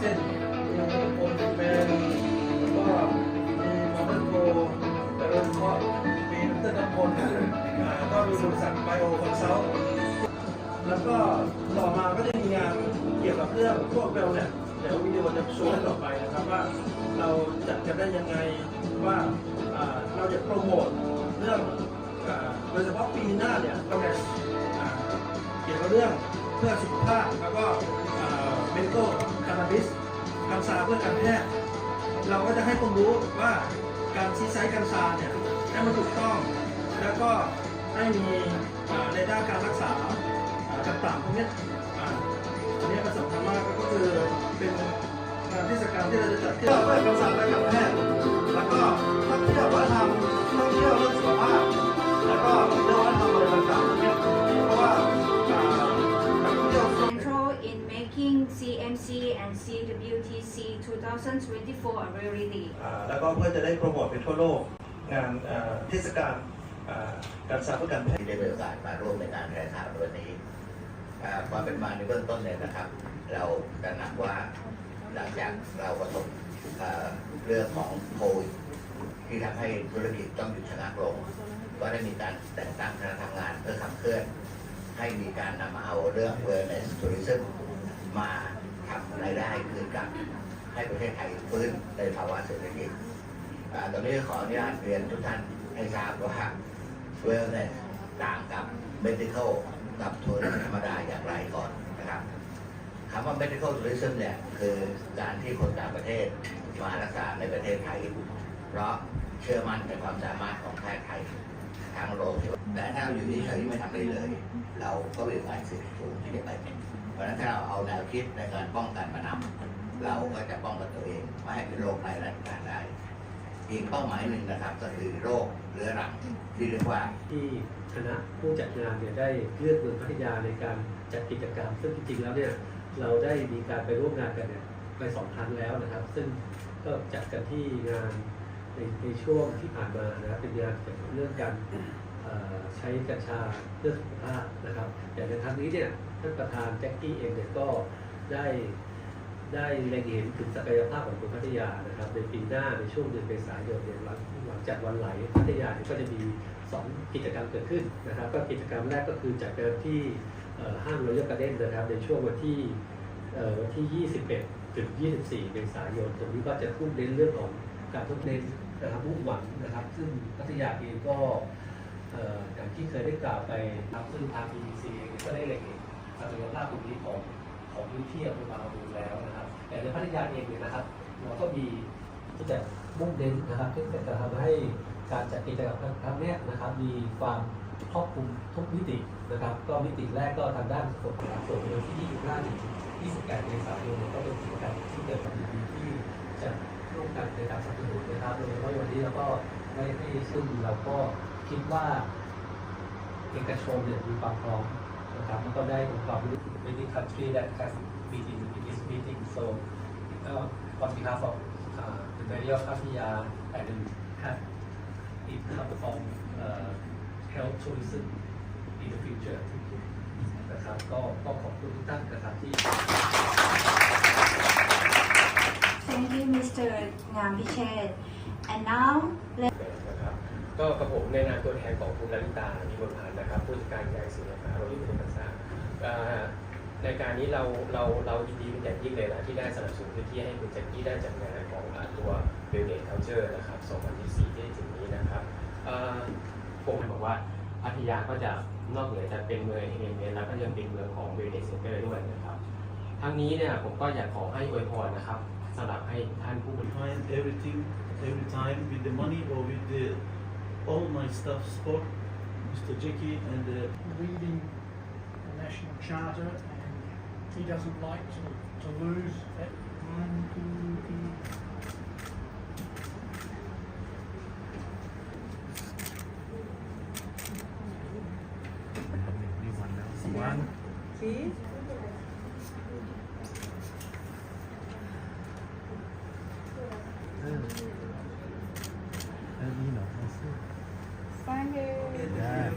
เช่นมีโอลิแมนแล้วก็มีมอเตอร์โกแล้วก็มีดรนพลอ่าก็มีบริษัทไบโอคอนซัลท์แล้วก็ต่อมาก็จะมีงานเกี่ยวกับเรื่องพวกเวลเนี่ยเดี๋ยววิดีโอจะโชว์ต่อไปนะครับว่าเราจัดกันได้ยังไงว่าเราจะโปรโมทเรื่องโดยเฉพาะปีหน้าเนี่ยเราจะเกี่ยวกับเรื่องเพื่อสุขภาพแล้วก็ เมดิคอลคานาบิสกัญชาเพื่อการแพทย์เราก็จะให้ความรู้ว่าการชี้ใช้กัญชาเนี่ยให้มันถูกต้อง แล้วก็ให้มีในด้านการรักษาต่างๆพวกนี้อันนี้มันสำคัญมากก็คือเป็นงานเทศกาลที่เราจะจัดขึ้นเพื่อกัญชาและการแพทย์แล้วก็ท่องเที่ยววัฒนธรรมท่องเที่ยวเรื่องสุขภาพแล้วก็ CMC and CWTC 2024 a reality. อ่าแล้วก็เพื่อจะได้โปรโมทไปทั่วโลกงานอ่าเทศกาลอ่าการสาเพื่อการแพทย์ที่ได้มีโอกาสมาร่วมในการแถลงข่าวในวันนี้อ่าความเป็นมาในเบื้องต้นเนี่ยนะครับ เราตระหนักว่าหลังจากเราประสบอ่าเรื่องของโควิดที่ทำให้ธุรกิจต้องหยุดชะงักลง ก็ได้มีการแต่งตั้งคณะทำงานเพื่อขับเคลื่อน ให้มีการนำเอาเรื่อง wellness tourism มาทำ รายได้คืนกลับให้ประเทศไทยฟื้นในภาวะเศรษฐกิจตอนนี้ขออนุญาตเรียนทุกท่านให้ทราบว่า wellness ต่างกับ medical กับทัวริสธรรมดาอย่างไรก่อนนะครับคำว่า medical tourism เนี่ยคือการที่คนต่างประเทศมารักษาในประเทศไทย เพราะเชื่อมั่นในความสามารถของแพทย์ไทยางโรงพยาบาลแต่ถ้าอยู่เฉยๆไม่ทำอะไรเลย เราก็มีโอกาสเสี่ยสูงที่จะไปเพราะฉะนั้นถ้าเราเอาแนวคิดในการป้องกันมานำเราก็จะป้องกันตัวเองไม่ให้เป็นโรคร้ายแรงการได้ อีกเป้าหมายหนึ่งนะครับ ก็คือโรคเรื้อรังที่เรียกว่าที่คณะผู้จัดงานเนี่ยได้เลือกเมืองพัทยาในการจัดกิจกรรม ซึ่งจริงๆแล้วเนี่ยเราได้มีการไปร่วมงานกันเนี่ยไปสองครั้งแล้วนะครับ ซึ่งก็จัดกันที่งาน ในในช่วงที่ผ่านมานะเป็นงานเกี่ยวกับเรื่องการใช้กัญชาเพื่อสุขภาพนะครับอย่างในครั้งนี้เนี่ยท่านประธานแจ็คกี้เองเนี่ยก็ได้ได้เล็งเห็นถึงศักยภาพของเมืองพัทยานะครับในปีหน้าในช่วงเดือนเมษายนเนี่ยหลังหลังจากวันไหลพัทยาเนี่ยก็จะมีสองกิจกรรมเกิดขึ้นนะครับ ก็กิจกรรมแรกก็คือจัดกันที่ห้างรอยัลการ์เด้นนะครับในช่วงวันที่วันที่ 21 ถึง 24 เมษายนตรงนี้ก็จะพูดเน้นเรื่องของ การทดเน้นนะครับมุ่งหวังนะครับ ซึ่งพัทยาเองก็อย่างที่เคยได้กล่าวไปนะครับซึ่งทาง BBC เองก็ได้เล็งเห็นศักยภาพตรงนี้ของของพื้นที่อำเภอบางละมุงแล้วนะครับ แต่ในพัทยาเองเนี่ยนะครับเราก็มีที่จะมุ่งเน้นนะครับที่จะทำให้การจัดกิจกรรมครั้งนี้นะครับมีความครอบคลุมทุกมิตินะครับ ก็มิติแรกก็ทางด้านสุขภาพส่วนในวันที่25ถึง28เมษายนเนี่ยก็เป็นกิจกรรมที่เกิดขึ้นที่จะร่วม กันในการสนับสนุนนะครับโดยเฉพาะวันนี้เราก็ได้ให้ซึ่งเราก็คิดว่าเอกชนเนี่ยมีความพร้อมนะครับแล้วก็ได้องค์ความรู้ many country that has meeting in this meeting so uh, on behalf of uh, the mayor of Pattaya and then have it come from uh, health tourism in the future นะครับก็ก็ขอบคุณทุกท่านนะครับที่ Ngam Pichet. And now, let นะครับก็กับผมในนามตัวแทนของคุณลลิตามีบนพันธ์นะครับผู้จัดการใหญ่สินค้าโรลิเป็นภาษาในการนี้เราเราเรายินดีเป็นอย่างยิ่งเลยนะที่ได้สนับสนุนพื้นที่ให้คุณแจ็คกี้ได้จัดงานของอ่าตัว b u i l d a t Culture นะครับ 2024 ที่จะถึงนี้นะครับเอ่อผมบอกว่าพัทยาก็จะนอกเหนือจะเป็นเมืองเอเมนแล้วก็ยังเป็นเมืองของ b u i l d a t Center ด้วยนะครับ ทั้งนี้เนี่ยผมก็อยากขอให้อวยพรนะครับ สำหรับให้ท่านผู้บริ find everything every time with the money or with the all my stuff support Mr. Jackie and uh, reading the national charter and he doesn't like to, to lose that one, two, three. one เ And you know, that's it. Yeah,